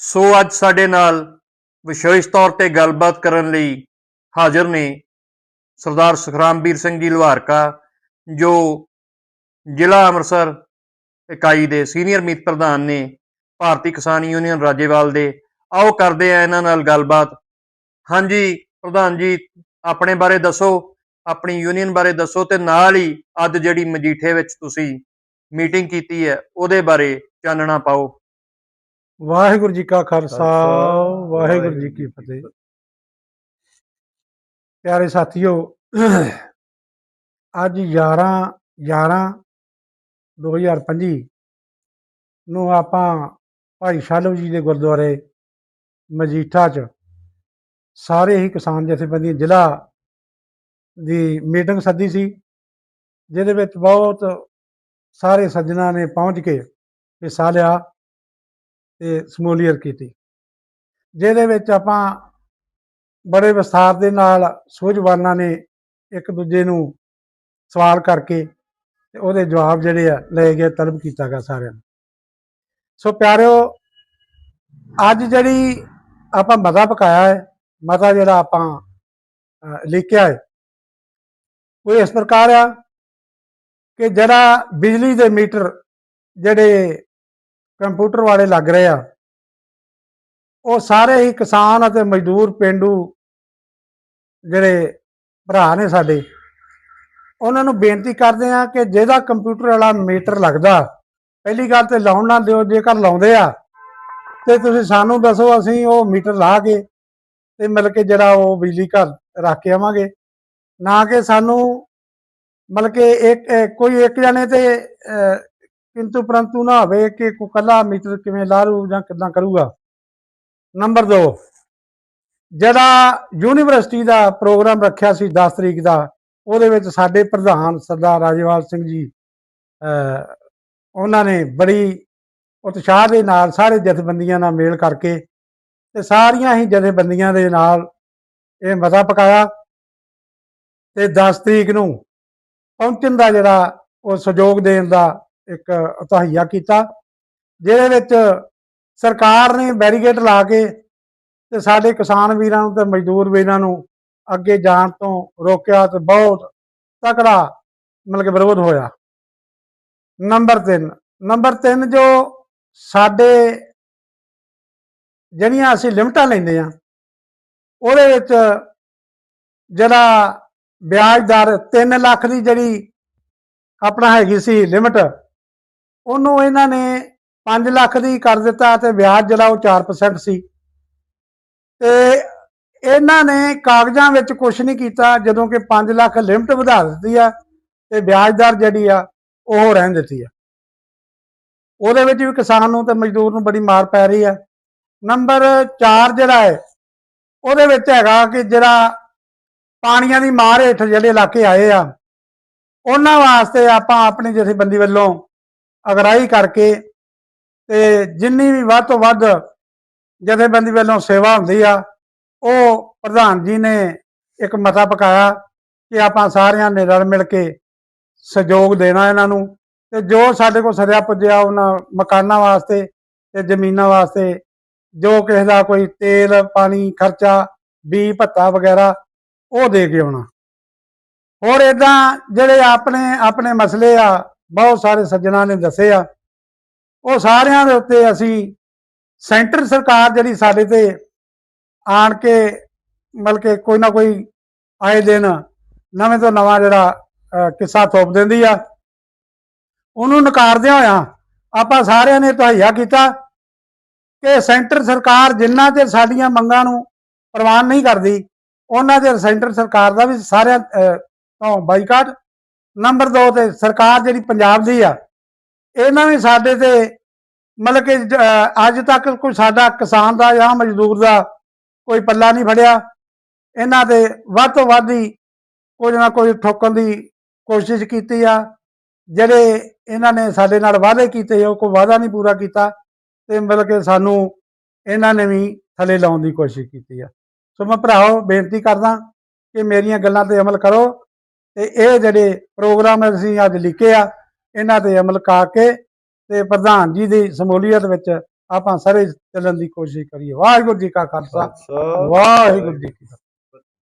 ਸੋ ਅੱਜ ਸਾਡੇ ਨਾਲ ਵਿਸ਼ੇਸ਼ ਤੌਰ ਤੇ ਗੱਲਬਾਤ ਕਰਨ ਲਈ ਹਾਜ਼ਰ ਨੇ ਸਰਦਾਰ ਸੁਖਰਾਮਵੀਰ ਸਿੰਘ ਜੀ ਲੁਹਾਰਕਾ, ਜੋ ਜ਼ਿਲ੍ਹਾ ਅੰਮ੍ਰਿਤਸਰ ਇਕਾਈ ਦੇ ਸੀਨੀਅਰ ਮੀਤ ਪ੍ਰਧਾਨ ਨੇ ਭਾਰਤੀ ਕਿਸਾਨ ਯੂਨੀਅਨ ਰਾਜੇਵਾਲ ਦੇ। ਆਓ ਕਰਦੇ ਆ ਇਹਨਾਂ ਨਾਲ ਗੱਲਬਾਤ। ਹਾਂਜੀ, ਪ੍ਰਧਾਨ ਜੀ, ਆਪਣੇ ਬਾਰੇ ਦੱਸੋ, ਆਪਣੀ ਯੂਨੀਅਨ ਬਾਰੇ ਦੱਸੋ ਤੇ ਨਾਲ ਹੀ ਅੱਜ ਜਿਹੜੀ ਮਜੀਠੇ ਵਿੱਚ ਤੁਸੀਂ ਮੀਟਿੰਗ ਕੀਤੀ ਹੈ, ਉਹਦੇ ਬਾਰੇ ਚਾਨਣਾ ਪਾਓ। ਵਾਹਿਗੁਰੂ ਜੀ ਕਾ ਖਾਲਸਾ ਵਾਹਿਗੁਰੂ ਜੀ ਕੀ ਫਤਿਹ। ਪਿਆਰੇ ਸਾਥੀਓ ਅੱਜ 11 11 2025 ਨੂੰ ਆਪਾਂ ਭਾਈ ਸ਼ਾਲੋ ਜੀ ਦੇ ਗੁਰਦੁਆਰੇ ਮਜੀਠਾ 'ਚ ਸਾਰੇ ਹੀ ਕਿਸਾਨ ਜਥੇਬੰਦੀਆਂ ਜ਼ਿਲ੍ਹਾ ਦੀ ਮੀਟਿੰਗ ਸੱਦੀ ਸੀ ਜਿਹਦੇ ਵਿੱਚ ਬਹੁਤ ਸਾਰੇ ਸੱਜਣਾ ਨੇ ਪਹੁੰਚ ਕੇ ਹਿੱਸਾ ਲਿਆ। ਤੇ ਸਮੂਲੀਅਤ ਕੀਤੀ। ਜਿਹਦੇ ਵਿੱਚ ਆਪਾਂ ਬੜੇ ਵਿਸਥਾਰ ਦੇ ਨਾਲ ਸੂਝਵਾਨਾਂ ਨੇ ਇੱਕ ਦੂਜੇ ਨੂੰ ਸਵਾਲ ਕਰਕੇ ਤੇ ਉਹਦੇ ਜਵਾਬ ਜਿਹੜੇ ਆ ਲਏ ਗਏ ਤਲਬ ਕੀਤਾ ਗਿਆ ਸਾਰਿਆਂ ਨੂੰ। ਸੋ ਪਿਆਰਿਓ ਅੱਜ ਜਿਹੜੀ ਆਪਾਂ ਮਤਾ ਪਕਾਇਆ ਹੈ ਮਤਾ ਜਿਹੜਾ ਆਪਾਂ ਅਹ, ਲਿਖਿਆ ਹੈ ਉਹ ਇਸ ਪ੍ਰਕਾਰ ਆ ਕਿ ਜਿਹੜਾ ਬਿਜਲੀ ਦੇ ਮੀਟਰ ਜਿਹੜੇ ਕੰਪਿਊਟਰ ਵਾਲੇ ਲੱਗ ਰਹੇ ਆ। ਉਹ ਸਾਰੇ ਹੀ ਕਿਸਾਨ ਅਤੇ ਮਜ਼ਦੂਰ ਪਿੰਡੂ ਜਿਹੜੇ ਭਰਾ ਨੇ ਸਾਡੇ, ਉਹਨਾਂ ਨੂੰ ਬੇਨਤੀ ਕਰਦੇ ਆ ਕਿ ਜਿਹਦਾ ਕੰਪਿਊਟਰ ਵਾਲਾ ਮੀਟਰ ਲੱਗਦਾ, ਪਹਿਲੀ ਗੱਲ ਤੇ ਲਾਉਣ ਨਾ ਦਿਓ, ਜੇਕਰ ਲਾਉਂਦੇ ਆ, ਤੇ ਤੁਸੀਂ ਸਾਨੂੰ ਦੱਸੋ ਅਸੀਂ ਉਹ ਮੀਟਰ ਲਾ ਕੇ ਤੇ ਮਿਲ ਕੇ ਜਿਹੜਾ ਉਹ ਬਿਜਲੀ ਘਰ ਰੱਖ ਕੇ ਆਵਾਂਗੇ। ਨਾ ਕਿ ਸਾਨੂੰ, ਮਤਲਬ ਕੇ ਇੱਕ ਕੋਈ ਇੱਕ ਜਣੇ ਤੇ ਕਿੰਤੂ ਪਰੰਤੂ ਨਾ ਹੋਵੇ ਕਿ ਕੋ ਕੱਲਾ ਮੀਟਰ ਕਿਵੇਂ ਲਾਰੂ ਜਾਂ ਕਿੱਦਾਂ ਕਰੂਗਾ। ਨੰਬਰ 2 ਜਿਹੜਾ ਯੂਨੀਵਰਸਿਟੀ ਦਾ ਪ੍ਰੋਗਰਾਮ ਰੱਖਿਆ ਸੀ 10 ਤਰੀਕ ਦਾ ਉਹਦੇ ਵਿੱਚ ਸਾਡੇ ਪ੍ਰਧਾਨ ਸਰਦਾਰ ਰਾਜੇਵਾਲ ਸਿੰਘ ਜੀ ਅਹ, ਉਹਨਾਂ ਨੇ ਬੜੀ ਉਤਸ਼ਾਹ ਦੇ ਨਾਲ ਸਾਰੇ ਜਥੇਬੰਦੀਆਂ ਨਾਲ ਮੇਲ ਕਰਕੇ ਤੇ ਸਾਰੀਆਂ ਹੀ ਜਥੇਬੰਦੀਆਂ ਦੇ ਨਾਲ ਇਹ ਮਤਾ ਪਕਾਇਆ ਤੇ 10 ਤਰੀਕ ਨੂੰ ਪਹੁੰਚਣ ਦਾ ਜਿਹੜਾ ਉਹ ਸਹਿਯੋਗ ਦੇਣ ਦਾ ਇੱਕ ਉਤਹੀਆ ਕੀਤਾ, ਜਿਹਦੇ ਵਿੱਚ ਸਰਕਾਰ ਨੇ ਬੈਰੀਗੇਟ ਲਾ ਕੇ ਤੇ ਸਾਡੇ ਕਿਸਾਨ ਵੀਰਾਂ ਨੂੰ ਤੇ ਮਜ਼ਦੂਰ ਵੀਰਾਂ ਨੂੰ ਅੱਗੇ ਜਾਣ ਤੋਂ ਰੋਕਿਆ ਤੇ ਬਹੁਤ ਤਕੜਾ ਮਤਲਬ ਕਿ ਵਿਰੋਧ ਹੋਇਆ। ਨੰਬਰ 3 ਨੰਬਰ 3 ਜੋ ਸਾਡੇ ਜਿਹੜੀਆਂ ਅਸੀਂ ਲਿਮਟਾਂ ਲੈਂਦੇ ਆ ਉਹਦੇ ਵਿੱਚ ਜਿਹੜਾ ਵਿਆਜ ਦਰ 3 ਲੱਖ ਦੀ ਜਿਹੜੀ ਆਪਣਾ ਹੈਗੀ ਸੀ ਲਿਮਟ ਉਹਨੂੰ ਇਹਨਾਂ ਨੇ 5 ਲੱਖ ਦੀ ਕਰ ਦਿੱਤਾ ਤੇ ਵਿਆਜ ਜਿਹੜਾ ਉਹ 4% ਸੀ। ਤੇ ਇਹਨਾਂ ਨੇ ਕਾਗਜ਼ਾਂ ਵਿੱਚ ਕੁਝ ਨਹੀਂ ਕੀਤਾ, ਜਦੋਂ ਕਿ 5 ਲੱਖ ਲਿਮਟ ਵਧਾ ਦਿੱਤੀ ਆ ਤੇ ਵਿਆਜ ਦਰ ਜਿਹੜੀ ਆ ਉਹ ਰਹਿਣ ਦਿੱਤੀ ਆ। ਉਹਦੇ ਵਿੱਚ ਵੀ ਕਿਸਾਨ ਨੂੰ ਤੇ ਮਜ਼ਦੂਰ ਨੂੰ ਬੜੀ ਮਾਰ ਪੈ ਰਹੀ ਆ। ਨੰਬਰ 4 ਜਿਹੜਾ ਹੈ, ਉਹਦੇ ਵਿੱਚ ਹੈਗਾ ਕਿ ਜਿਹੜਾ ਪਾਣੀਆਂ ਦੀ ਮਾਰ ਹੇਠ ਜਿਹੜੇ ਇਲਾਕੇ ਆਏ ਆ, ਉਹਨਾਂ ਵਾਸਤੇ ਆਪਾਂ ਆਪਣੀ ਜਥੇਬੰਦੀ ਵੱਲੋਂ ਅਗਰਾਈ ਕਰਕੇ ਤੇ ਜਿੰਨੀ ਵੀ ਵੱਧ ਤੋਂ ਵੱਧ ਜਥੇਬੰਦੀ ਵੱਲੋਂ ਸੇਵਾ ਹੁੰਦੀ ਆ, ਉਹ ਪ੍ਰਧਾਨ ਜੀ ਨੇ ਇੱਕ ਮਤਾ ਪਕਾਇਆ ਕਿ ਆਪਾਂ ਸਾਰਿਆਂ ਨੇ ਰਲ ਮਿਲ ਕੇ ਸਹਿਯੋਗ ਦੇਣਾ ਇਹਨਾਂ ਨੂੰ ਤੇ ਜੋ ਸਾਡੇ ਕੋਲ ਸਰਿਆ ਪੁੱਜਿਆ ਉਹਨਾਂ ਮਕਾਨਾਂ ਵਾਸਤੇ ਤੇ ਜ਼ਮੀਨਾਂ ਵਾਸਤੇ, ਜੋ ਕਿਸੇ ਦਾ ਕੋਈ ਤੇਲ, ਪਾਣੀ, ਖਰਚਾ ਬੀ ਭੱਤਾ ਵਗੈਰਾ, ਉਹ ਦੇ ਕੇ ਆਉਣਾ। ਹੋਰ ਇਦਾਂ ਜਿਹੜੇ ਆਪਣੇ ਆਪਣੇ ਮਸਲੇ ਆ ਬਹੁਤ ਸਾਰੇ ਸੱਜਣਾ ਨੇ ਦੱਸੇ ਆ। ਉਹ ਸਾਰਿਆਂ ਦੇ ਉੱਤੇ ਅਸੀਂ ਸੈਂਟਰ ਸਰਕਾਰ ਜਿਹੜੀ ਸਾਡੇ ਤੇ ਆਣ ਕੇ ਮਤਲਬ ਕਿ ਕੋਈ ਨਾ ਕੋਈ ਆਏ ਦਿਨ ਨਵੇਂ ਤੋਂ ਨਵਾਂ ਜਿਹੜਾ ਕਿੱਸਾ ਥੋਪ ਦਿੰਦੀ ਆ। ਉਹਨੂੰ ਨਕਾਰਦਿਆਂ ਹੋਇਆ ਆਪਾਂ ਸਾਰਿਆਂ ਨੇ ਤਹਈਆ ਕੀਤਾ ਕਿ ਸੈਂਟਰ ਸਰਕਾਰ ਜਿੰਨਾ ਚਿਰ ਸਾਡੀਆਂ ਮੰਗਾਂ ਨੂੰ ਪ੍ਰਵਾਨ ਨਹੀਂ ਕਰਦੀ, ਉਹਨਾਂ ਚਿਰ ਸੈਂਟਰ ਸਰਕਾਰ ਦਾ ਵੀ ਸਾਰਿਆਂ ਤੋਂ ਬਾਈਕਾਟ ਨੰਬਰ 2 ਤੇ ਸਰਕਾਰ ਜਿਹੜੀ ਪੰਜਾਬ ਦੀ ਆ, ਇਹਨਾਂ ਵੀ ਸਾਡੇ ਤੇ ਮਤਲਬ ਕਿ ਅੱਜ ਤੱਕ ਕੋਈ ਸਾਡਾ ਕਿਸਾਨ ਦਾ ਜਾਂ ਮਜ਼ਦੂਰ ਦਾ ਕੋਈ ਪੱਲਾ ਨਹੀਂ ਫੜਿਆ। ਇਹਨਾਂ ਤੇ ਵੱਧ ਤੋਂ ਵੱਧ ਹੀ ਕੁਝ ਨਾ ਕੁਝ ਠੋਕਣ ਦੀ ਕੋਸ਼ਿਸ਼ ਕੀਤੀ ਆ। ਜਿਹੜੇ ਇਹਨਾਂ ਨੇ ਸਾਡੇ ਨਾਲ ਵਾਅਦੇ ਕੀਤੇ, ਉਹ ਕੋਈ ਵਾਅਦਾ ਨਹੀਂ ਪੂਰਾ ਕੀਤਾ ਤੇ ਮਤਲਬ ਕਿ ਸਾਨੂੰ ਇਹਨਾਂ ਨੇ ਵੀ ਥੱਲੇ ਲਾਉਣ ਦੀ ਕੋਸ਼ਿਸ਼ ਕੀਤੀ ਆ। ਸੋ ਮੈਂ ਭਰਾਓ ਬੇਨਤੀ ਕਰਦਾ ਕਿ ਮੇਰੀਆਂ ਗੱਲਾਂ ਤੇ ਅਮਲ ਕਰੋ। ਤੇ ਇਹ ਜਿਹੜੇ ਪ੍ਰੋਗਰਾਮ ਅਸੀਂ ਅੱਜ ਲਿਖੇ ਆ ਇਹਨਾਂ ਤੇ ਅਮਲ ਕਰਕੇ ਤੇ ਪ੍ਰਧਾਨ ਜੀ ਦੀ ਸਮੂਲੀਅਤ ਵਿੱਚ ਆਪਾਂ ਸਾਰੇ ਚੱਲਣ ਦੀ ਕੋਸ਼ਿਸ਼ ਕਰੀਏ। ਵਾਹਿਗੁਰੂ ਜੀ ਕਾ ਖਾਲਸਾ। ਵਾਹਿਗੁਰੂ ਜੀ ਕੀ ਫਤਿਹ।